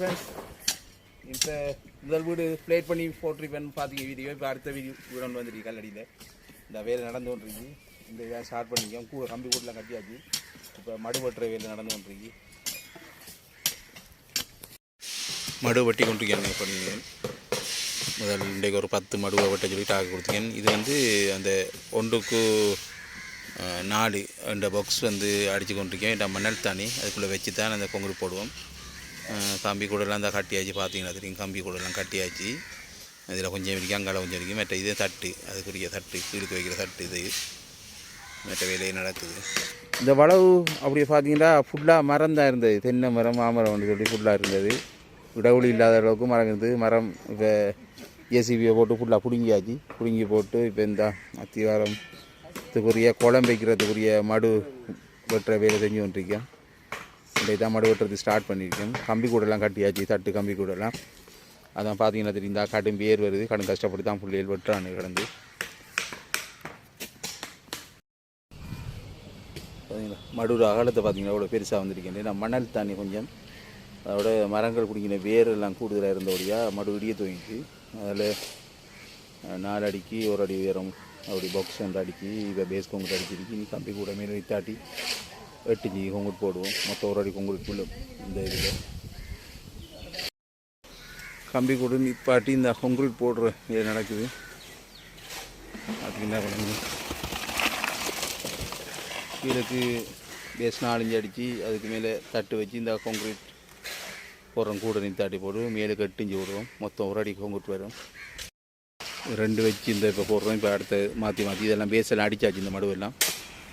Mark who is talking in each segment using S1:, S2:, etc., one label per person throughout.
S1: Friends இப்போ முதல் வீடு பிளேட் பண்ணி போட்டிருப்பேன் பார்த்தீங்க வீடியோ இப்போ அடுத்த வீடியோ வீடு ஒன்று வந்துருக்கு கல்லடியில். இந்த வேலை நடந்து கொண்டிருக்கு. இந்த இதை ஸ்டார்ட் பண்ணிக்கோம் கூட கம்பி கூட்டில் கட்டியாச்சு. இப்போ மடு வெட்டுற வேலை நடந்து கொண்டிருக்கு. மடு வெட்டி கொண்டிருக்கேன். பண்ணீங்க முதல் இன்றைக்கு ஒரு பத்து மடுவை வெட்ட சொல்லி டாக்கு கொடுத்துக்கேன் இது வந்து அந்த ஒன்றுக்கு நாலு இந்த பாக்ஸ் வந்து அடித்து கொண்டிருக்கேன். இந்த மணல் தானி அதுக்குள்ளே வச்சு தான் அந்த கொங்குடு போடுவோம். கம்பி கூடலாம் இந்த கட்டியாச்சு பார்த்தீங்கன்னா தெரியும் கம்பி கூடலாம் கட்டியாச்சு. இதில் கொஞ்சம் வரைக்கும் அங்கால கொஞ்சம் வரைக்கும் மற்ற இது தட்டு அதுக்குரிய தட்டு கீழுக்கு வைக்கிற தட்டு இது. மற்ற வேலையே நடக்குது. இந்த வளவு அப்படி பார்த்தீங்கன்னா ஃபுல்லாக மரம் தான் இருந்தது. தென்னை மரம் மாமரம் சொல்லி ஃபுல்லாக இருந்தது. இடஒலி இல்லாத அளவுக்கு மரம் இருந்தது. மரம் இப்போ ஏசிபியை போட்டு ஃபுல்லாக பிடுங்கியாச்சு. பிடுங்கி போட்டு இப்போ இந்த அத்திவாரத்துக்குரிய குளம் வைக்கிறதுக்குரிய மடு வெட்டுற வேலை செஞ்சு கொண்டிருக்கேன். இந்த தான் மடு வெட்டுறது ஸ்டார்ட் பண்ணியிருக்கேன். கம்பி கூடலாம் கட்டியாச்சு தட்டு கம்பி கூடலாம். அதான் பார்த்தீங்கன்னா தெரியும் இந்த பேர் வருது கடும் கஷ்டப்பட்டு தான் புள்ளியல் வெட்டுறானு கிடந்து. பார்த்தீங்களா மடுற அகலத்தை பார்த்தீங்கன்னா அவ்வளோ பெருசாக வந்திருக்கேன். நான் மணல் தண்ணி கொஞ்சம் அதோட மரங்கள் குடிக்கிற வேர் எல்லாம் கூடுதலாக இருந்தபடியாக மடு இடிய தூங்கிச்சு அதில் நாலு அடிக்கு ஒரு அடி உயரம் அப்படி பாக்ஸ் ரெண்டு அடிக்கு இப்போ பேஸ் கொங்குட்டு அடிச்சிருக்கு. நீ கம்பி கூட மேலே வைத்தாட்டி எட்டு இஞ்சி கொங்குட் போடுவோம். மொத்தம் ஒரு அடி கொங்குட்டுக்குள்ள இந்த இதில். கம்பி கூட நிப்பாட்டி இந்த கொங்குட் போடுற. இது நடக்குது. அதுக்கு என்ன கீழக்கு பேஸ் நாலஞ்சு அடித்து அதுக்கு மேலே தட்டு வச்சு இந்த கான்க்ரீட் போடுறோம். கூட நீ நித்தாட்டி போடுவோம் மேலே கட்டிஞ்சு விடுவோம் மொத்தம் ஒரு அடி கான்க்ரீட் வரும். ரெண்டு வச்சு இந்த இப்போ போடுறோம். இப்போ அடுத்த மாற்றி மாற்றி இதெல்லாம் பேஸெல்லாம் அடித்தாச்சு இந்த மடுவெல்லாம்.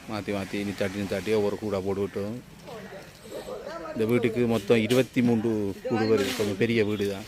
S1: மாற்றி மாற்றி நிச்சாட்டி நிச்சாட்டி ஒவ்வொரு கூடை போட்டு விட்டோம் இந்த வீட்டுக்கு மொத்தம் இருபத்தி மூன்று கூடு வருது கொஞ்சம் பெரிய வீடு தான்